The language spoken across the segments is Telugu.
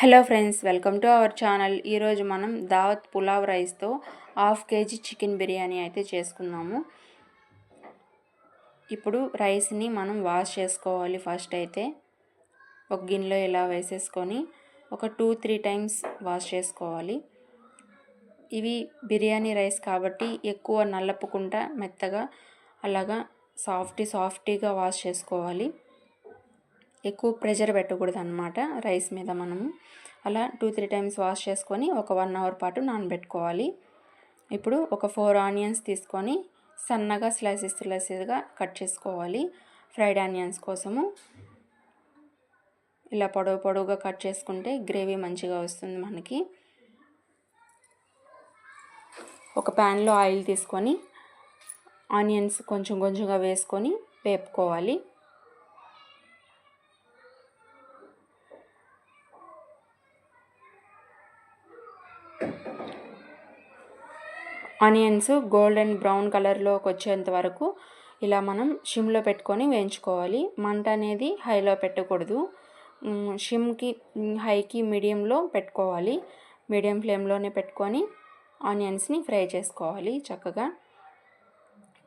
Hello friends welcome to our channel. ఈరోజు మనం దావత్ పులావ్ రైస్తో హాఫ్ కేజీ చికెన్ బిర్యానీ అయితే చేసుకున్నాము ఇప్పుడు రైస్ని మనం వాష్ చేసుకోవాలి ఫస్ట్ అయితే. ఒక గిన్నెలో ఇలా వేసేసుకొని ఒక టూ త్రీ టైమ్స్ వాష్ చేసుకోవాలి. ఇవి బిర్యానీ రైస్ కాబట్టి ఎక్కువ నల్లపుకుంటా మెత్తగా అలాగా సాఫ్టీ సాఫ్టీగా వాష్ చేసుకోవాలి. ఎక్కువ ప్రెషర్ పెట్టకూడదు అనమాట రైస్ మీద మనము. అలా టూ త్రీ టైమ్స్ వాష్ చేసుకొని ఒక వన్ అవర్ పాటు నానబెట్టుకోవాలి. ఇప్పుడు ఒక ఫోర్ ఆనియన్స్ తీసుకొని సన్నగా స్లైసెస్ స్లైసెస్గా కట్ చేసుకోవాలి. ఫ్రైడ్ ఆనియన్స్ కోసము ఇలా పొడవు పొడవుగా కట్ చేసుకుంటే గ్రేవీ మంచిగా వస్తుంది మనకి. ఒక ప్యాన్లో ఆయిల్ తీసుకొని ఆనియన్స్ కొంచెం కొంచెంగా వేసుకొని వేపుకోవాలి. ఆనియన్స్ గోల్డెన్ బ్రౌన్ కలర్లోకి వచ్చేంత వరకు ఇలా మనం షిమ్లో పెట్టుకొని వేయించుకోవాలి. మంట అనేది హైలో పెట్టకూడదు. షిమ్కి హైకి మీడియంలో పెట్టుకోవాలి. మీడియం ఫ్లేమ్లోనే పెట్టుకొని ఆనియన్స్ని ఫ్రై చేసుకోవాలి చక్కగా.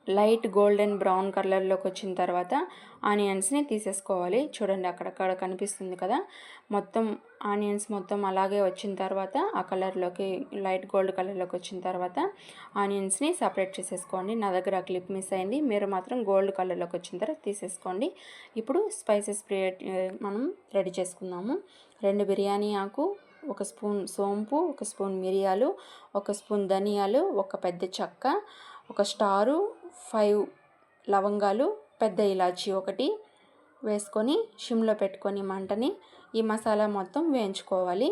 లైట్ గోల్డెన్ బ్రౌన్ కలర్లోకి వచ్చిన తర్వాత ఆనియన్స్ని తీసేసుకోవాలి. చూడండి అక్కడక్కడ కనిపిస్తుంది కదా. మొత్తం ఆనియన్స్ మొత్తం అలాగే వచ్చిన తర్వాత ఆ కలర్లోకి లైట్ గోల్డ్ కలర్లోకి వచ్చిన తర్వాత ఆనియన్స్ని సపరేట్ చేసేసుకోండి. నా దగ్గర క్లిప్ మిస్ అయింది. మీరు మాత్రం గోల్డ్ కలర్లోకి వచ్చిన తర్వాత తీసేసుకోండి. ఇప్పుడు స్పైసెస్ మనం రెడీ చేసుకుందాము. రెండు బిర్యానీ ఆకు ఒక స్పూన్ సోంపు ఒక స్పూన్ మిరియాలు ఒక స్పూన్ ధనియాలు ఒక పెద్ద చెక్క ఒక స్టారు ఫైవ్ లవంగాలు పెద్ద ఇలాచి ఒకటి వేసుకొని షిమ్లో పెట్టుకొని మంటని ఈ మసాలా మొత్తం వేయించుకోవాలి.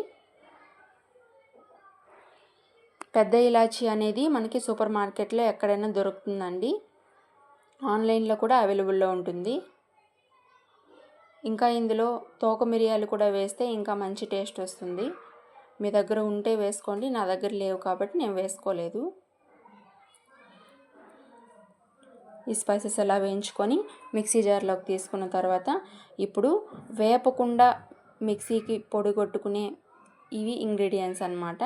పెద్ద ఇలాచి అనేది మనకి సూపర్ మార్కెట్లో ఎక్కడైనా దొరుకుతుందండి. ఆన్లైన్లో కూడా అవైలబుల్లో ఉంటుంది. ఇంకా ఇందులో తోక మిరియాలు కూడా వేస్తే ఇంకా మంచి టేస్ట్ వస్తుంది. మీ దగ్గర ఉంటే వేసుకోండి నా దగ్గర లేవు కాబట్టి నేను వేసుకోలేదు. ఈ స్పైసెస్ అలా వేయించుకొని మిక్సీ జార్లోకి తీసుకున్న తర్వాత ఇప్పుడు వేపకుండా మిక్సీకి పొడి కొట్టుకునే ఇవి ఇంగ్రీడియంట్స్ అనమాట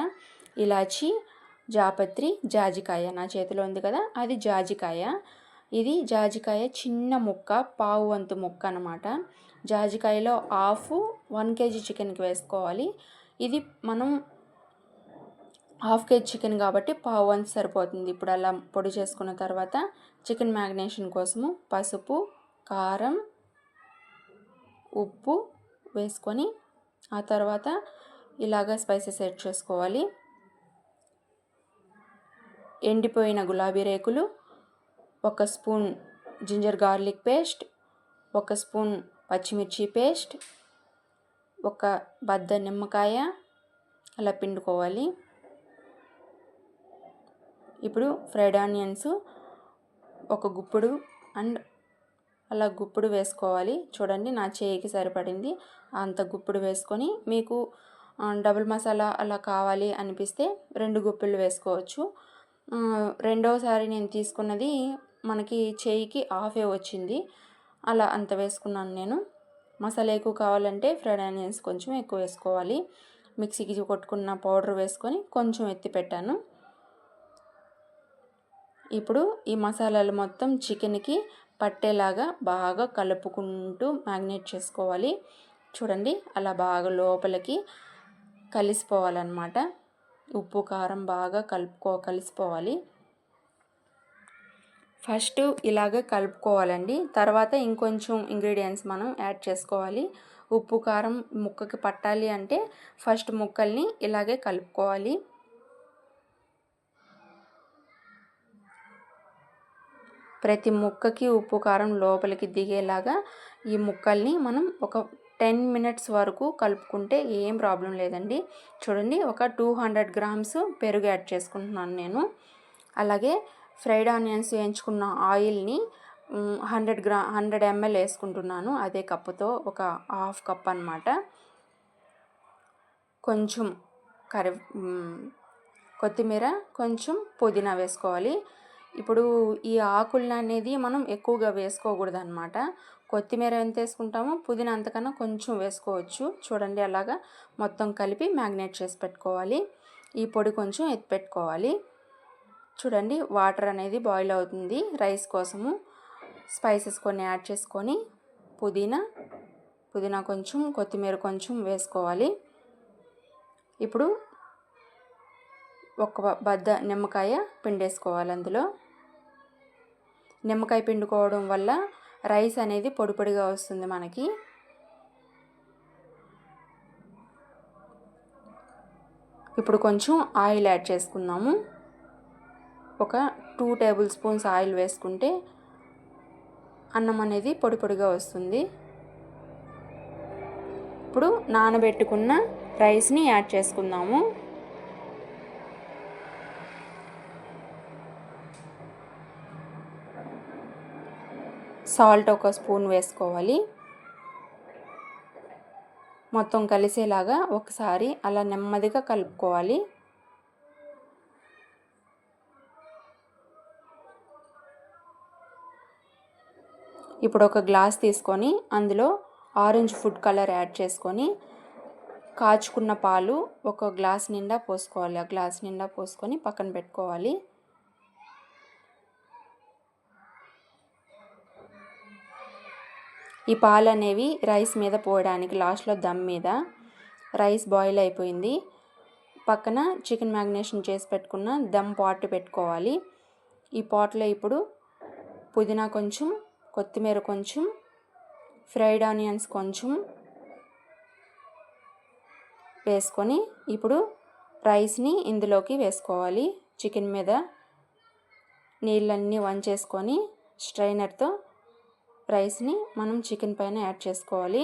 ఇలాచి జాపత్రి జాజికాయ నా చేతిలో ఉంది కదా అది జాజికాయ. ఇది జాజికాయ చిన్న ముక్క పావు వంతు ముక్క అనమాట జాజికాయలో హాఫ్ వన్ కేజీ చికెన్కి వేసుకోవాలి. ఇది మనం హాఫ్ కేజీ చికెన్ కాబట్టి పావు వంతు సరిపోతుంది. ఇప్పుడు అలా పొడి చేసుకున్న తర్వాత చికెన్ మ్యాగ్నేషన్ కోసము పసుపు కారం ఉప్పు వేసుకొని ఆ తర్వాత ఇలాగ స్పైసెస్ యాడ్ చేసుకోవాలి. ఎండిపోయిన గులాబీ రేకులు ఒక స్పూన్ జింజర్ గార్లిక్ పేస్ట్ ఒక స్పూన్ పచ్చిమిర్చి పేస్ట్ ఒక బద్ద నిమ్మకాయ అలా పిండుకోవాలి. ఇప్పుడు ఫ్రైడ్ ఆనియన్స్ ఒక గుప్పుడు అండ్ అలా గుప్పుడు వేసుకోవాలి. చూడండి నా చేయికి సరిపడింది. అంత గుప్పుడు వేసుకొని మీకు డబుల్ మసాలా అలా కావాలి అనిపిస్తే రెండు గుప్పిళ్ళు వేసుకోవచ్చు. రెండవసారి నేను తీసుకున్నది మనకి చేయికి హాఫే వచ్చింది. అలా అంత వేసుకున్నాను నేను. మసాలా ఎక్కువ కావాలంటే ఫ్రైడ్ ఆనియన్స్ కొంచెం ఎక్కువ వేసుకోవాలి. మిక్సీకి కొట్టుకున్న పౌడర్ వేసుకొని కొంచెం ఎత్తి పెట్టాను. ఇప్పుడు ఈ మసాలాలు మొత్తం చికెన్కి పట్టేలాగా బాగా కలుపుకుంటూ మ్యాగ్నేట్ చేసుకోవాలి. చూడండి అలా బాగా లోపలికి కలిసిపోవాలన్నమాట. ఉప్పు కారం బాగా కలుపుకో కలిసిపోవాలి. ఫస్ట్ ఇలాగ కలుపుకోవాలండి. తర్వాత ఇంకొంచెం ఇంగ్రీడియంట్స్ మనం యాడ్ చేసుకోవాలి. ఉప్పు కారం ముక్కకి పట్టాలి అంటే ఫస్ట్ ముక్కల్ని ఇలాగే కలుపుకోవాలి. ప్రతి ముక్కకి ఉప్పు కారం లోపలికి దిగేలాగా ఈ ముక్కల్ని మనం ఒక టెన్ మినిట్స్ వరకు కలుపుకుంటే ఏం ప్రాబ్లం లేదండి. చూడండి ఒక టూ హండ్రెడ్ గ్రామ్స్ పెరుగు యాడ్ చేసుకుంటున్నాను నేను. అలాగే ఫ్రైడ్ ఆనియన్స్ వేయించుకున్న ఆయిల్ని హండ్రెడ్ గ్రా హండ్రెడ్ ఎంఎల్ వేసుకుంటున్నాను. అదే కప్పుతో ఒక హాఫ్ కప్ అనమాట కొంచెం కరి కొత్తిమీర కొంచెం పుదీనా వేసుకోవాలి. ఇప్పుడు ఈ ఆకులను అనేది మనం ఎక్కువగా వేసుకోకూడదు అనమాట కొత్తిమీర ఎంత వేసుకుంటామో పుదీనా అంతకన్నా కొంచెం వేసుకోవచ్చు. చూడండి అలాగా మొత్తం కలిపి మ్యాగ్నేట్ చేసి పెట్టుకోవాలి. ఈ పొడి కొంచెం ఎత్తి పెట్టుకోవాలి. చూడండి వాటర్ అనేది బాయిల్ అవుతుంది. రైస్ కోసము స్పైసెస్ కొన్ని యాడ్ చేసుకొని పుదీనా పుదీనా కొంచెం కొత్తిమీర కొంచెం వేసుకోవాలి. ఇప్పుడు ఒక బద్ద నిమ్మకాయ పిండేసుకోవాలి అందులో. నిమ్మకాయ పిండుకోవడం వల్ల రైస్ అనేది పొడి పొడిగా వస్తుంది మనకి. ఇప్పుడు కొంచెం ఆయిల్ యాడ్ చేసుకుందాము. ఒక టూ టేబుల్ స్పూన్స్ ఆయిల్ వేసుకుంటే అన్నం అనేది పొడి పొడిగా వస్తుంది. ఇప్పుడు నానబెట్టుకున్న రైస్ని యాడ్ చేసుకుందాము. సాల్ట్ ఒక స్పూన్ వేసుకోవాలి. మొత్తం కలిసేలాగా ఒకసారి అలా నెమ్మదిగా కలుపుకోవాలి. ఇప్పుడు ఒక గ్లాస్ తీసుకొని అందులో ఆరెంజ్ ఫుడ్ కలర్ యాడ్ చేసుకొని కాచుకున్న పాలు ఒక గ్లాస్ నిండా పోసుకోవాలి. ఆ గ్లాస్ నిండా పోసుకొని పక్కన పెట్టుకోవాలి. ఈ పాలు అనేవి రైస్ మీద పోయడానికి లాస్ట్లో దమ్ మీద రైస్ బాయిల్ అయిపోయింది. పక్కన చికెన్ మ్యాగ్నేషన్ చేసి పెట్టుకున్న దమ్ పాట్ పెట్టుకోవాలి. ఈ పాట్లో ఇప్పుడు పుదీనా కొంచెం కొత్తిమీర కొంచెం ఫ్రైడ్ ఆనియన్స్ కొంచెం వేసుకొని ఇప్పుడు రైస్ని ఇందులోకి వేసుకోవాలి. చికెన్ మీద నీళ్ళన్నీ వంచేసుకొని స్ట్రైనర్తో రైస్ని మనం చికెన్ పైన యాడ్ చేసుకోవాలి.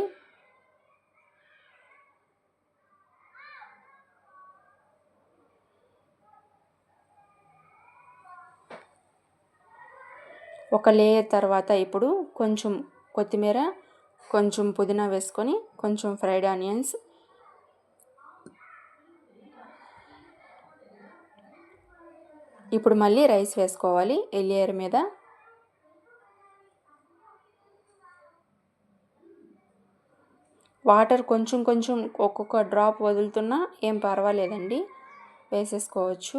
ఒక లేయర్ తర్వాత ఇప్పుడు కొంచెం కొత్తిమీర కొంచెం పుదీనా వేసుకొని కొంచెం ఫ్రైడ్ ఆనియన్స్ ఇప్పుడు మళ్ళీ రైస్ వేసుకోవాలి. ఎల్లియర్ లేయర్ మీద వాటర్ కొంచెం కొంచెం ఒక్కొక్క డ్రాప్ వదులుతున్నా ఏం పర్వాలేదండి. వేసేసుకోవచ్చు.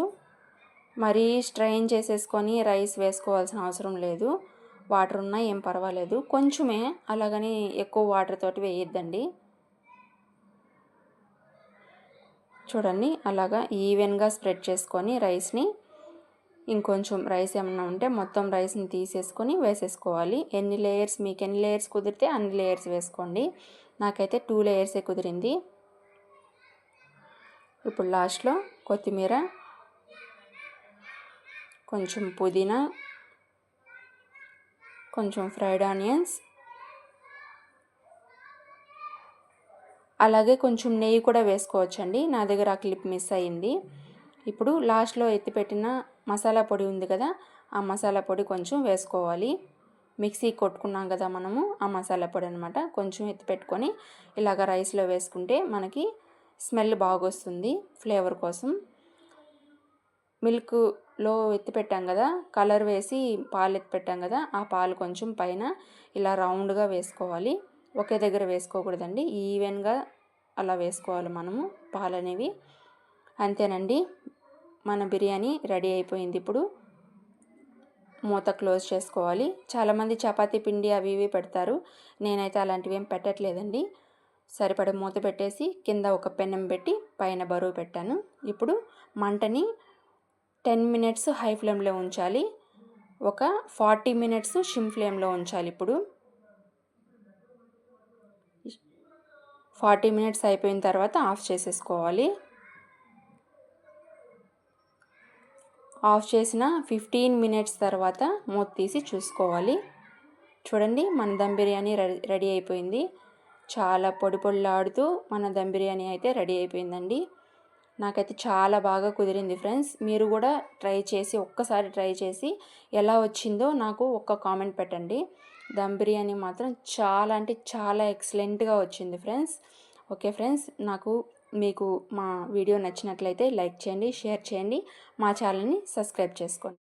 మరీ స్ట్రైన్ చేసేసుకొని రైస్ వేసుకోవాల్సిన అవసరం లేదు. వాటర్ ఉన్నా ఏం పర్వాలేదు. కొంచెమే అలాగని ఎక్కువ వాటర్ తోటి వేయొద్దండి. చూడండి అలాగా ఈవెన్గా స్ప్రెడ్ చేసుకొని రైస్ని ఇంకొంచెం రైస్ ఏమన్నా ఉంటే మొత్తం రైస్ని తీసేసుకొని వేసేసుకోవాలి. ఎన్ని లేయర్స్ మీకు ఎన్ని లేయర్స్ కుదిరితే అన్ని లేయర్స్ వేసుకోండి. నాకైతే టూ లేయర్సే కుదిరింది. ఇప్పుడు లాస్ట్లో కొత్తిమీర కొంచెం పుదీనా కొంచెం ఫ్రైడ్ ఆనియన్స్ అలాగే కొంచెం నెయ్యి కూడా వేసుకోవచ్చండి. నా దగ్గర ఆ క్లిప్ మిస్ అయింది ఇప్పుడు లాస్ట్లో ఎత్తిపెట్టిన మసాలా పొడి ఉంది కదా ఆ మసాలా పొడి కొంచెం వేసుకోవాలి. మిక్సీ కొట్టుకున్నాం కదా మనము ఆ మసాలా పొడి అనమాట కొంచెం ఎత్తి పెట్టుకొని ఇలాగ రైస్లో వేసుకుంటే మనకి స్మెల్ బాగొస్తుంది ఫ్లేవర్ కోసం. మిల్క్లో ఎత్తి పెట్టాం కదా కలర్ వేసి పాలు ఎత్తి పెట్టాం కదా ఆ పాలు కొంచెం పైన ఇలా రౌండ్గా వేసుకోవాలి. ఒకే దగ్గర వేసుకోకూడదండి ఈవెన్గా అలా వేసుకోవాలి మనము పాలు అనేవి అంతేనండి మన బిర్యానీ రెడీ అయిపోయింది ఇప్పుడు. మూత క్లోజ్ చేసుకోవాలి. చాలామంది చపాతీ పిండి అవి ఇవి పెడతారు. నేనైతే అలాంటివి ఏం పెట్టట్లేదండి. సరిపడ మూత పెట్టేసి కింద ఒక పెనం పెట్టి పైన బరువు పెట్టాను. ఇప్పుడు మంటని టెన్ మినిట్స్ హై ఫ్లేమ్లో ఉంచాలి. ఒక ఫార్టీ మినిట్స్ షిమ్ ఫ్లేమ్లో ఉంచాలి ఇప్పుడు. ఫార్టీ మినిట్స్ అయిపోయిన తర్వాత ఆఫ్ చేసేసుకోవాలి. ఆఫ్ చేసిన ఫిఫ్టీన్ మినిట్స్ తర్వాత మూత తీసి చూసుకోవాలి. చూడండి మన దమ్ బిర్యానీ రెడీ రెడీ అయిపోయింది. చాలా పొడి పొడిలాడుతూ మన దమ్ బిర్యానీ అయితే రెడీ అయిపోయిందండి. నాకైతే చాలా బాగా కుదిరింది ఫ్రెండ్స్. మీరు కూడా ట్రై చేసి ఒక్కసారి ట్రై చేసి ఎలా వచ్చిందో నాకు ఒక్క కామెంట్ పెట్టండి. దమ్ బిర్యానీ మాత్రం చాలా అంటే చాలా ఎక్సలెంట్గా వచ్చింది ఫ్రెండ్స్. ఓకే ఫ్రెండ్స్ నాకు మీకు మా వీడియో నచ్చినట్లయితే లైక్ చేయండి షేర్ చేయండి. మా ఛానల్ని సబ్స్క్రైబ్ చేసుకోండి.